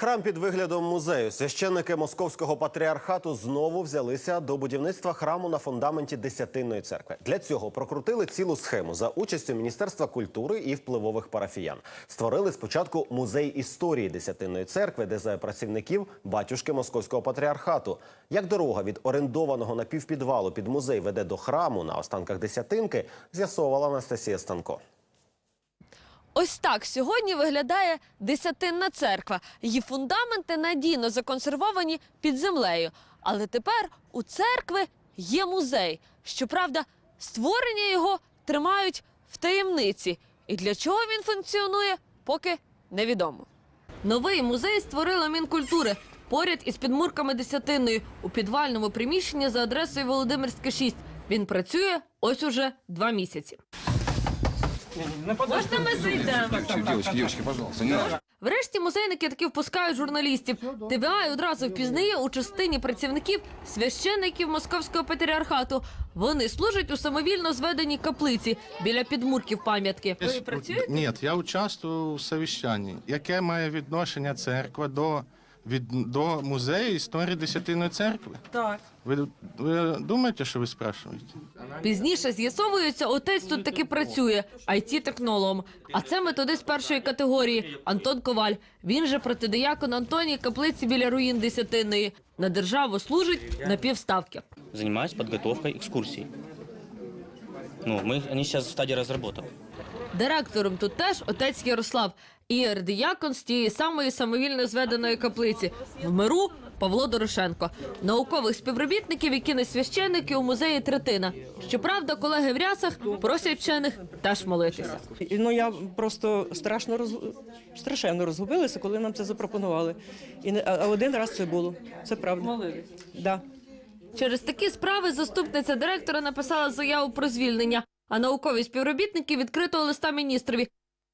Храм під виглядом музею. Священники московського патріархату знову взялися до будівництва храму на фундаменті Десятинної церкви. Для цього прокрутили цілу схему за участю Міністерства культури і впливових парафіян. Створили спочатку музей історії Десятинної церкви, де за працівників батюшки московського патріархату. Як дорога від орендованого напівпідвалу під музей веде до храму на останках Десятинки, з'ясовувала Анастасія Станко. Ось так сьогодні виглядає десятинна церква. Її фундаменти надійно законсервовані під землею. Але тепер у церкви є музей. Щоправда, створення його тримають в таємниці. І для чого він функціонує, поки невідомо. Новий музей створила Мінкультури поряд із підмурками Десятинної у підвальному приміщенні за адресою Володимирська 6. Він працює ось уже два місяці. Можна ми зайдемо? Девочки, девочки, пожалуйста, не надо. Врешті музейники таки впускають журналістів. ТВА й одразу впізнає у частині працівників священників московського патріархату. Вони служать у самовільно зведеній каплиці біля підмурків пам'ятки. Ви працюєте? Ні, я участвую в совіщанні. Яке має відношення церква до, від, до музею історії Десятинної церкви? Так. Ви, ви думаєте, що ви спрашуєте? Пізніше з'ясовується, отець тут таки працює it технологом А це методист першої категорії Антон Коваль. Він же протидиякон Антоній каплиці біля руїн Десятинної. На державу служить на півставки. занимаюсь подготовкой экскурсий. Ну, мы, они сейчас в стадии разработок. Директором тут теж отець Ярослав і ардіякон з тієї самої самовільно зведеної каплиці в миру Павло Дорошенко. Наукових співробітників, які не священники у музеї третина. Щоправда, колеги в рясах просять вчених теж молитися. Ну я просто страшно роз... страшенно розгубилася, коли нам це запропонували. І не- а один раз це було. Це правда. Молились? Да. Через такі справи заступниця директора написала заяву про звільнення, а наукові співробітники відкритого листа міністрові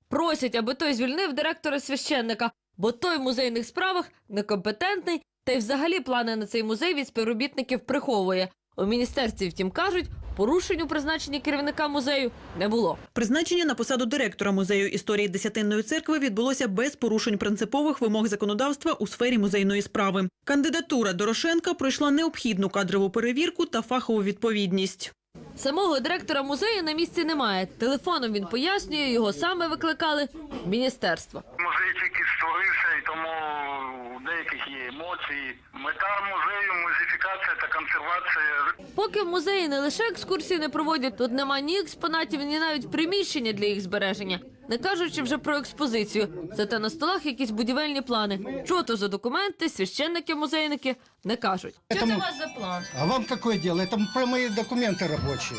просять, аби той звільнив директора священника, бо той в музейних справах некомпетентний та й взагалі плани на цей музей від співробітників приховує. У міністерстві, втім, кажуть, порушень у призначенні керівника музею не було. Призначення на посаду директора музею історії Десятинної церкви відбулося без порушень принципових вимог законодавства у сфері музейної справи. Кандидатура Дорошенка пройшла необхідну кадрову перевірку та фахову відповідність. Самого директора музею на місці немає. Телефоном він пояснює, його саме викликали в міністерство. Музей тільки створився, і тому у деяких є емоції. Мета музею музифікація та консервація Поки в музеї не лише екскурсії не проводять, тут нема ні експонатів, ні навіть приміщення для їх збереження. Не кажучи вже про експозицію. Зате на столах якісь будівельні плани. Що то за документи, священники-музейники не кажуть. Що це у вас за план? А вам какое дело? Это про мои документы рабочие.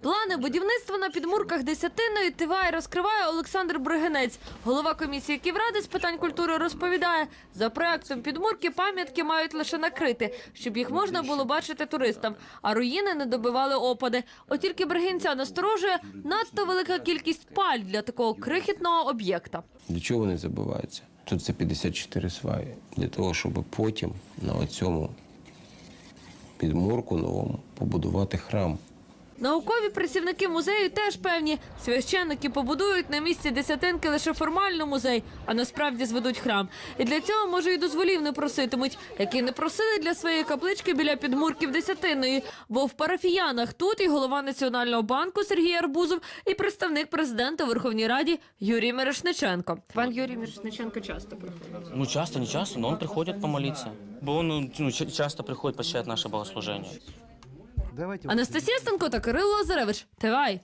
Плани будівництва на підмурках Десятинної ТВА розкриває Олександр Бригинець. Голова комісії Ківради з питань культури розповідає, за проектом підмурки пам'ятки мають лише накрити, щоб їх можна було бачити туристам, а руїни не добивали опади. От тільки Бригинця насторожує надто велика кількість паль для такого крихітного об'єкта. Для чого вони забиваються? Тут це 54 сваї. Для того, щоб потім на цьому підмурку новому побудувати храм. Наукові працівники музею теж певні. Священники побудують на місці десятинки лише формально музей, а насправді зведуть храм. І для цього може і дозволів не проситимуть, які не просили для своєї каплички біля підмурків десятинної. Бо в парафіянах тут і голова Національного банку Сергій Арбузов, і представник президента Верховній Раді Юрій Мирошниченко. Пан Юрій Мирошниченко часто приходить. Ну, часто, не часто, но он приходит помолиться. Бо он ну, часто приходит посещать наше богослужение. Анастасія Станко та Кирило Лазаревич. Тивай.